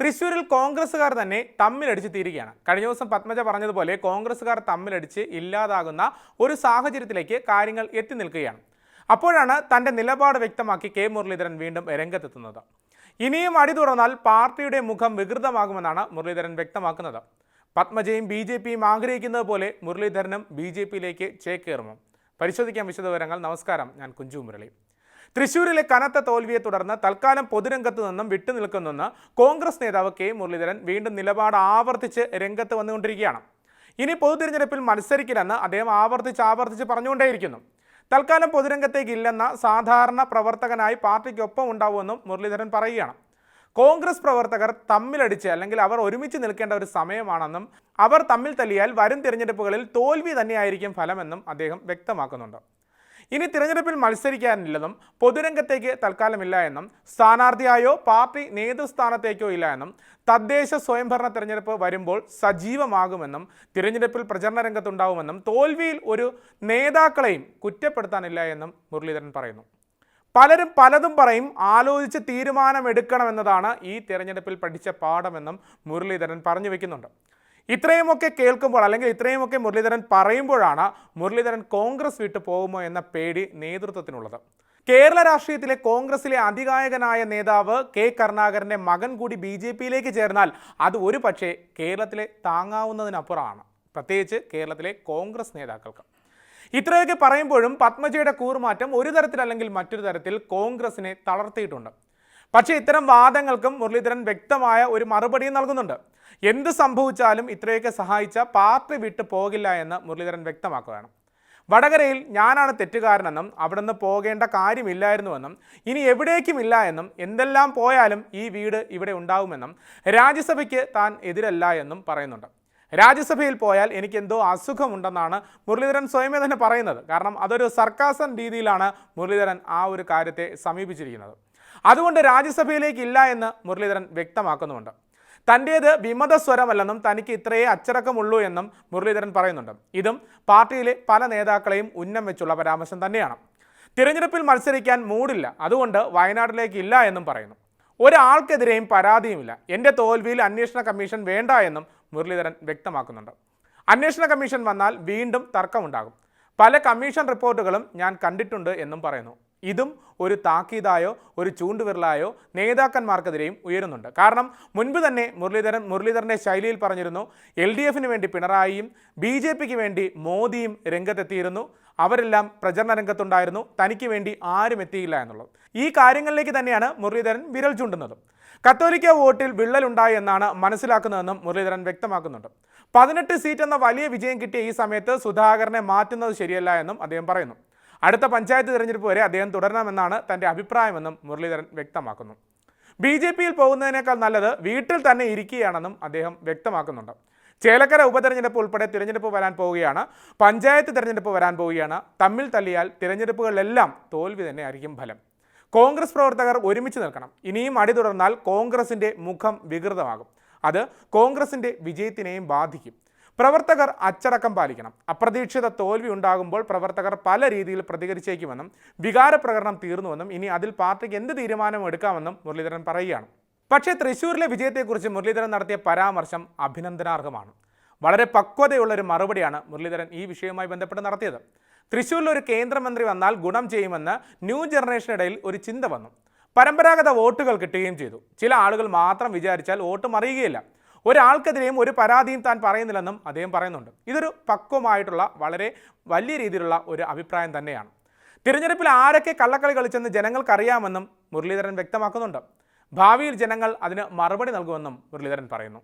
തൃശ്ശൂരിൽ കോൺഗ്രസ്സുകാർ തന്നെ തമ്മിലടിച്ച് തീരുകയാണ്. കഴിഞ്ഞ ദിവസം പത്മജ പറഞ്ഞതുപോലെ കോൺഗ്രസ്സുകാർ തമ്മിലടിച്ച് ഇല്ലാതാകുന്ന ഒരു സാഹചര്യത്തിലേക്ക് കാര്യങ്ങൾ എത്തി നിൽക്കുകയാണ്. അപ്പോഴാണ് തന്റെ നിലപാട് വ്യക്തമാക്കി കെ മുരളീധരൻ വീണ്ടും രംഗത്തെത്തുന്നത്. ഇനിയും അടി തുറന്നാൽ പാർട്ടിയുടെ മുഖം വികൃതമാകുമെന്നാണ് മുരളീധരൻ വ്യക്തമാക്കുന്നത്. പത്മജയും ബി ജെ പിയും ആഗ്രഹിക്കുന്നത് പോലെ മുരളീധരനും ബി ജെ പിയിലേക്ക് ചേക്കേറുമോ പരിശോധിക്കാൻ വിശദവിവരങ്ങൾ. നമസ്കാരം. ഞാൻ കുഞ്ചു മുരളി. തൃശൂരിലെ കനത്ത തോൽവിയെ തുടർന്ന് തൽക്കാലം പൊതുരംഗത്ത് നിന്നും വിട്ടുനിൽക്കുന്നെന്ന് കോൺഗ്രസ് നേതാവ് കെ മുരളീധരൻ വീണ്ടും നിലപാട് ആവർത്തിച്ച് രംഗത്ത് വന്നുകൊണ്ടിരിക്കുകയാണ്. ഇനി പൊതു തിരഞ്ഞെടുപ്പിൽ മത്സരിക്കില്ലെന്ന് അദ്ദേഹം ആവർത്തിച്ച് ആവർത്തിച്ച് പറഞ്ഞുകൊണ്ടേയിരിക്കുന്നു. തൽക്കാലം പൊതുരംഗത്തേക്ക് ഇല്ലെന്ന സാധാരണ പ്രവർത്തകനായി പാർട്ടിക്കൊപ്പം ഉണ്ടാവുമെന്നും മുരളീധരൻ പറയുകയാണ്. കോൺഗ്രസ് പ്രവർത്തകർ തമ്മിലടിച്ച് അല്ലെങ്കിൽ അവർ ഒരുമിച്ച് നിൽക്കേണ്ട ഒരു സമയമാണെന്നും അവർ തമ്മിൽ തല്ലിയാൽ വരും തിരഞ്ഞെടുപ്പുകളിൽ തോൽവി തന്നെയായിരിക്കും ഫലമെന്നും അദ്ദേഹം വ്യക്തമാക്കുന്നുണ്ട്. ഇനി തിരഞ്ഞെടുപ്പിൽ മത്സരിക്കാനില്ലെന്നും പൊതുരംഗത്തേക്ക് തൽക്കാലമില്ല എന്നും സ്ഥാനാർത്ഥിയായോ പാർട്ടി നേതൃസ്ഥാനത്തേക്കോ ഇല്ല എന്നും തദ്ദേശ സ്വയംഭരണ തിരഞ്ഞെടുപ്പ് വരുമ്പോൾ സജീവമാകുമെന്നും തിരഞ്ഞെടുപ്പിൽ പ്രചരണ രംഗത്തുണ്ടാവുമെന്നും തോൽവിയിൽ ഒരു നേതാക്കളെയും കുറ്റപ്പെടുത്താനില്ല എന്നും മുരളീധരൻ പറയുന്നു. പലരും പലതും പറയും ആലോചിച്ച് തീരുമാനമെടുക്കണമെന്നതാണ് ഈ തിരഞ്ഞെടുപ്പിൽ പഠിച്ച പാഠമെന്നും മുരളീധരൻ പറഞ്ഞു വെക്കുന്നുണ്ട്. ഇത്രയുമൊക്കെ കേൾക്കുമ്പോൾ അല്ലെങ്കിൽ ഇത്രയുമൊക്കെ മുരളീധരൻ പറയുമ്പോഴാണ് മുരളീധരൻ കോൺഗ്രസ് വിട്ടു പോകുമോ എന്ന പേടി നേതൃത്വത്തിനുള്ളത്. കേരള രാഷ്ട്രീയത്തിലെ കോൺഗ്രസിലെ അതികായകനായ നേതാവ് കെ കരുണാകരന്റെ മകൻ കൂടി ബി ജെ പിയിലേക്ക് ചേർന്നാൽ അത് ഒരു പക്ഷേ കേരളത്തിലെ താങ്ങാവുന്നതിനപ്പുറമാണ്. പ്രത്യേകിച്ച് കേരളത്തിലെ കോൺഗ്രസ് നേതാക്കൾക്ക്. ഇത്രയൊക്കെ പറയുമ്പോഴും പത്മജയുടെ കൂറുമാറ്റം ഒരു തരത്തിലല്ലെങ്കിൽ മറ്റൊരു തരത്തിൽ കോൺഗ്രസിനെ തളർത്തിയിട്ടുണ്ട്. പക്ഷേ ഇത്തരം വാദങ്ങൾക്കും മുരളീധരൻ വ്യക്തമായ ഒരു മറുപടി നൽകുന്നുണ്ട്. എന്ത് സംഭവിച്ചാലും ഇത്രയൊക്കെ സഹായിച്ച പാർട്ടി വിട്ടു പോകില്ല എന്ന് മുരളീധരൻ വ്യക്തമാക്കുകയാണ്. വടകരയിൽ ഞാനാണ് തെറ്റുകാരനെന്നും അവിടെ നിന്ന് പോകേണ്ട കാര്യമില്ലായിരുന്നുവെന്നും ഇനി എവിടേക്കുമില്ല എന്നും എന്തെല്ലാം പോയാലും ഈ വീട് ഇവിടെ ഉണ്ടാവുമെന്നും രാജ്യസഭയ്ക്ക് താൻ എതിരല്ല എന്നും പറയുന്നുണ്ട്. രാജ്യസഭയിൽ പോയാൽ എനിക്ക് എന്തോ അസുഖമുണ്ടെന്നാണ് മുരളീധരൻ സ്വയമേ തന്നെ പറയുന്നത്. കാരണം അതൊരു സർക്കാസൻ രീതിയിലാണ് മുരളീധരൻ ആ ഒരു കാര്യത്തെ സമീപിച്ചിരിക്കുന്നത്. അതുകൊണ്ട് രാജ്യസഭയിലേക്ക് ഇല്ല എന്ന് മുരളീധരൻ വ്യക്തമാക്കുന്നുമുണ്ട്. തന്റേത് വിമത സ്വരമല്ലെന്നും തനിക്ക് ഇത്രയേ അച്ചടക്കമുള്ളൂ എന്നും മുരളീധരൻ പറയുന്നുണ്ട്. ഇതും പാർട്ടിയിലെ പല നേതാക്കളെയും ഉന്നം വെച്ചുള്ള പരാമർശം തന്നെയാണ്. തിരഞ്ഞെടുപ്പിൽ മത്സരിക്കാൻ മൂടില്ല. അതുകൊണ്ട് വയനാട്ടിലേക്ക് ഇല്ല എന്നും പറയുന്നു. ഒരാൾക്കെതിരെയും പരാതിയുമില്ല. എന്റെ തോൽവിയിൽ അന്വേഷണ കമ്മീഷൻ വേണ്ട എന്നും മുരളീധരൻ വ്യക്തമാക്കുന്നുണ്ട്. അന്വേഷണ കമ്മീഷൻ വന്നാൽ വീണ്ടും തർക്കമുണ്ടാകും. പല കമ്മീഷൻ റിപ്പോർട്ടുകളും ഞാൻ കണ്ടിട്ടുണ്ട് എന്നും പറയുന്നു. ഇതും ഒരു താക്കീതായോ ഒരു ചൂണ്ടുവിരലായോ നേതാക്കന്മാർക്കെതിരെയും ഉയരുന്നുണ്ട്. കാരണം മുൻപ് തന്നെ മുരളീധരൻ മുരളീധരന്റെ ശൈലിയിൽ പറഞ്ഞിരുന്നു എൽ ഡി എഫിന് വേണ്ടി പിണറായിയും ബി ജെ പിക്ക് വേണ്ടി മോദിയും രംഗത്തെത്തിയിരുന്നു. അവരെല്ലാം പ്രചരണ രംഗത്തുണ്ടായിരുന്നു. തനിക്ക് വേണ്ടി ആരും എത്തിയില്ല എന്നുള്ളത്. ഈ കാര്യങ്ങളിലേക്ക് തന്നെയാണ് മുരളീധരൻ വിരൽ ചൂണ്ടുന്നത്. കത്തോലിക്ക വോട്ടിൽ വിള്ളലുണ്ടായി എന്നാണ് മനസ്സിലാക്കുന്നതെന്നും മുരളീധരൻ വ്യക്തമാക്കുന്നുണ്ട്. പതിനെട്ട് സീറ്റ് എന്ന വലിയ വിജയം കിട്ടിയ ഈ സമയത്ത് സുധാകരനെ മാറ്റുന്നത് ശരിയല്ല എന്നും അദ്ദേഹം പറയുന്നു. അടുത്ത പഞ്ചായത്ത് തിരഞ്ഞെടുപ്പ് വരെ അദ്ദേഹം തുടരണമെന്നാണ് തന്റെ അഭിപ്രായമെന്നും മുരളീധരൻ വ്യക്തമാക്കുന്നു. ബി ജെ പിയിൽ പോകുന്നതിനേക്കാൾ നല്ലത് വീട്ടിൽ തന്നെ ഇരിക്കുകയാണെന്നും അദ്ദേഹം വ്യക്തമാക്കുന്നുണ്ട്. ചേലക്കര ഉപതെരഞ്ഞെടുപ്പ് ഉൾപ്പെടെ തിരഞ്ഞെടുപ്പ് വരാൻ പോവുകയാണ്. പഞ്ചായത്ത് തിരഞ്ഞെടുപ്പ് വരാൻ പോവുകയാണ്. തമ്മിൽ തല്ലിയാൽ തിരഞ്ഞെടുപ്പുകളിലെല്ലാം തോൽവി തന്നെ ആയിരിക്കും ഫലം. കോൺഗ്രസ് പ്രവർത്തകർ ഒരുമിച്ച് നിൽക്കണം. ഇനിയും അടി തുടർന്നാൽ കോൺഗ്രസിന്റെ മുഖം വികൃതമാകും. അത് കോൺഗ്രസിന്റെ വിജയത്തിനെയും ബാധിക്കും. പ്രവർത്തകർ അച്ചടക്കം പാലിക്കണം. അപ്രതീക്ഷിത തോൽവി ഉണ്ടാകുമ്പോൾ പ്രവർത്തകർ പല രീതിയിൽ പ്രതികരിച്ചേക്കുമെന്നും വികാരപ്രകടനം തീർന്നുവെന്നും ഇനി അതിൽ പാർട്ടിക്ക് എന്ത് തീരുമാനം എടുക്കാമെന്നും മുരളീധരൻ പറയുകയാണ്. പക്ഷേ തൃശ്ശൂരിലെ വിജയത്തെക്കുറിച്ച് മുരളീധരൻ നടത്തിയ പരാമർശം അഭിനന്ദനാർഹമാണ്. വളരെ പക്വതയുള്ള ഒരു മറുപടിയാണ് മുരളീധരൻ ഈ വിഷയവുമായി ബന്ധപ്പെട്ട് നടത്തിയത്. തൃശ്ശൂരിൽ ഒരു കേന്ദ്രമന്ത്രി വന്നാൽ ഗുണം ചെയ്യുമെന്ന് ന്യൂ ജനറേഷനിടയിൽ ഒരു ചിന്ത വന്നു. പരമ്പരാഗത വോട്ടുകൾ കിട്ടുകയും ചെയ്തു. ചില ആളുകൾ മാത്രം വിചാരിച്ചാൽ വോട്ട് മറിയുകയില്ല. ഒരാൾക്കെതിരെയും ഒരു പരാതിയും താൻ പറയുന്നില്ലെന്നും അദ്ദേഹം പറയുന്നുണ്ട്. ഇതൊരു പക്വമായിട്ടുള്ള വളരെ വലിയ രീതിയിലുള്ള ഒരു അഭിപ്രായം തന്നെയാണ്. തിരഞ്ഞെടുപ്പിൽ ആരൊക്കെ കള്ളക്കളി കളിച്ചെന്ന് ജനങ്ങൾക്കറിയാമെന്നും മുരളീധരൻ വ്യക്തമാക്കുന്നുണ്ട്. ഭാവിയിൽ ജനങ്ങൾ അതിന് മറുപടി നൽകുമെന്നും മുരളീധരൻ പറയുന്നു.